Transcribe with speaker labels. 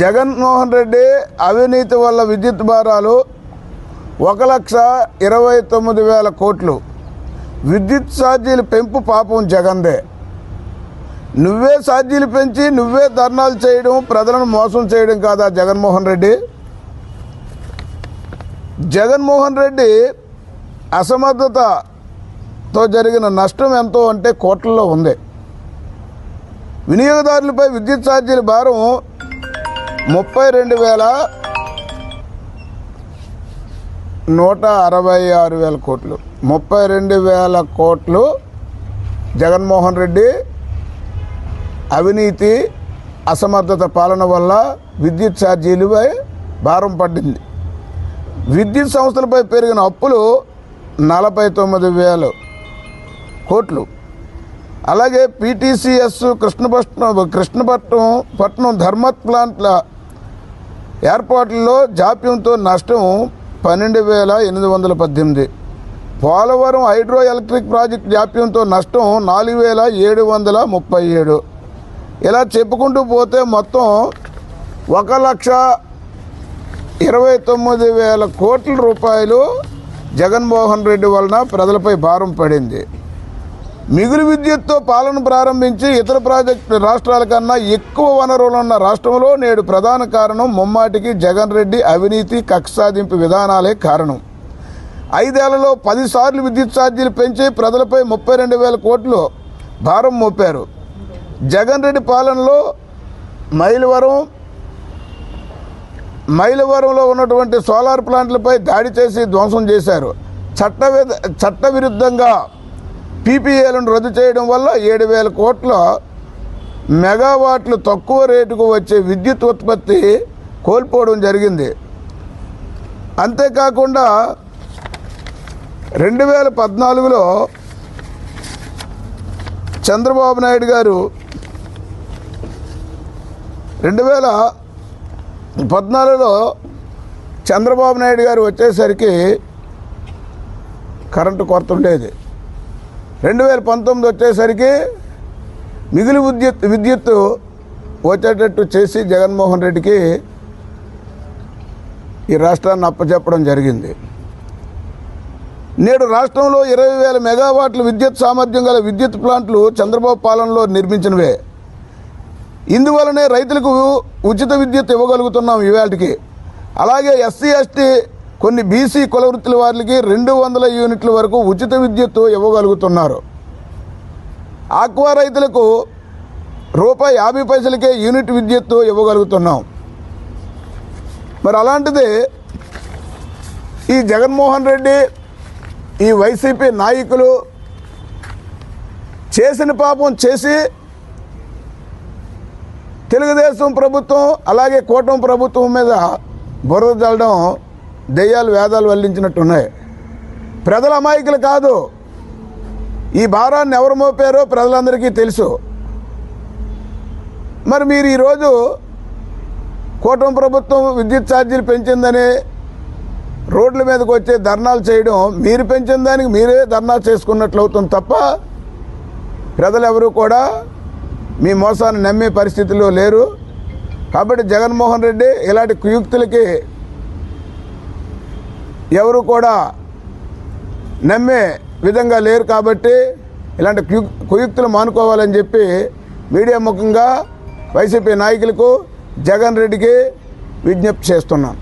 Speaker 1: జగన్మోహన్ రెడ్డి అవినీతి వల్ల విద్యుత్ భారాలు ఒక లక్ష ఇరవై తొమ్మిది వేల కోట్లు. విద్యుత్ ఛార్జీలు పెంపు పాపం జగన్దే నువ్వే ఛార్జీలు పెంచి నువ్వే ధర్నాలు చేయడం ప్రజలను మోసం చేయడం కాదా జగన్మోహన్ రెడ్డి? జగన్మోహన్ రెడ్డి అసమర్థతతో జరిగిన నష్టం ఎంతో అంటే కోట్లలో ఉంది. వినియోగదారులపై విద్యుత్ ఛార్జీల భారం ముప్పై రెండు వేల నూట అరవై ఆరు వేల కోట్లు. ముప్పై రెండు వేల కోట్లు జగన్మోహన్ రెడ్డి అవినీతి అసమర్థత పాలన వల్ల విద్యుత్ ఛార్జీలపై భారం పడింది. విద్యుత్ సంస్థలపై పెరిగిన అప్పులు నలభై తొమ్మిది వేలు కోట్లు. అలాగే పీటీసీఎస్ కృష్ణపట్నం కృష్ణపట్నం పట్నం ధర్మత్ ప్లాంట్ల ఏర్పాట్లలో జాప్యంతో నష్టం పన్నెండు వేల ఎనిమిది వందల పద్దెనిమిది. పోలవరం హైడ్రో ఎలక్ట్రిక్ ప్రాజెక్ట్ జాప్యంతో నష్టం నాలుగు వేల ఏడు వందల ముప్పై ఏడు. ఇలా చెప్పుకుంటూ పోతే మొత్తం ఒక లక్ష ఇరవై తొమ్మిది వేల కోట్ల రూపాయలు జగన్మోహన్ రెడ్డి వలన ప్రజలపై భారం పడింది. మిగులు విద్యుత్తో పాలన ప్రారంభించి ఇతర ప్రాజెక్టు రాష్ట్రాల కన్నా ఎక్కువ వనరులున్న రాష్ట్రంలో నేడు ప్రధాన కారణం ముమ్మాటికి జగన్ రెడ్డి అవినీతి కక్ష సాధింపు విధానాలే కారణం. ఐదేళ్ళలో పదిసార్లు విద్యుత్ ఛార్జీలు పెంచి ప్రజలపై ముప్పై రెండు వేల కోట్లు భారం మోపారు. జగన్ రెడ్డి పాలనలో మైలవరం మైలవరంలో ఉన్నటువంటి సోలార్ ప్లాంట్లపై దాడి చేసి ధ్వంసం చేశారు. చట్ట చట్టవిరుద్ధంగా పీపీఏలను రద్దు చేయడం వల్ల ఏడు వేల కోట్ల మెగావాట్లు తక్కువ రేటుకు వచ్చే విద్యుత్ ఉత్పత్తి కోల్పోవడం జరిగింది. అంతేకాకుండా రెండు వేల పద్నాలుగులో చంద్రబాబు నాయుడు గారు రెండు వేల పద్నాలుగులో చంద్రబాబు నాయుడు గారు వచ్చేసరికి కరెంటు కొరత ఉండేది. రెండు వేల పంతొమ్మిది వచ్చేసరికి మిగిలి విద్యుత్ విద్యుత్ వచ్చేటట్టు చేసి జగన్మోహన్ రెడ్డికి ఈ రాష్ట్రాన్ని అప్పచెప్పడం జరిగింది. నేడు రాష్ట్రంలో ఇరవై వేల మెగావాట్ల విద్యుత్ సామర్థ్యం గల విద్యుత్ ప్లాంట్లు చంద్రబాబు పాలనలో నిర్మించినవే. ఇందువలనే రైతులకు ఉచిత విద్యుత్ ఇవ్వగలుగుతున్నాం ఇవాళకి అలాగే ఎస్సీ ఎస్టీ కొన్ని బీసీ కుల వృత్తుల వారికి రెండు వందల యూనిట్ల వరకు ఉచిత విద్యుత్ ఇవ్వగలుగుతున్నారు. ఆక్వా రైతులకు రూపాయి యాభై పైసలకే యూనిట్ విద్యుత్ ఇవ్వగలుగుతున్నాం. మరి అలాంటిది ఈ జగన్మోహన్ రెడ్డి ఈ వైసీపీ నాయకులు చేసిన పాపం చేసి తెలుగుదేశం ప్రభుత్వం అలాగే కూటమి ప్రభుత్వం మీద బురద చల్లడం దెయ్యాలు వేదాలు వల్లించినట్టున్నాయి. ప్రజల అమాయకులు కాదు. ఈ భారాన్ని ఎవరు మోపారో ప్రజలందరికీ తెలుసు. మరి మీరు ఈరోజు కూటమి ప్రభుత్వం విద్యుత్ ఛార్జీలు పెంచిందని రోడ్ల మీదకి వచ్చే ధర్నాలు చేయడం మీరు పెంచిన దానికి మీరే ధర్నా చేసుకున్నట్లు అవుతుంది తప్ప ప్రజలు కూడా మీ మోసాన్ని నమ్మే పరిస్థితిలో లేరు. కాబట్టి జగన్మోహన్ రెడ్డి ఇలాంటి కుయుక్తులకి ఎవరు కూడా నమ్మే విధంగా లేరు కాబట్టి ఇలాంటి కుయుక్తులు మానుకోవాలని చెప్పి మీడియా ముఖంగా వైసీపీ నాయకులకు జగన్ రెడ్డికి విజ్ఞప్తి చేస్తున్నాను.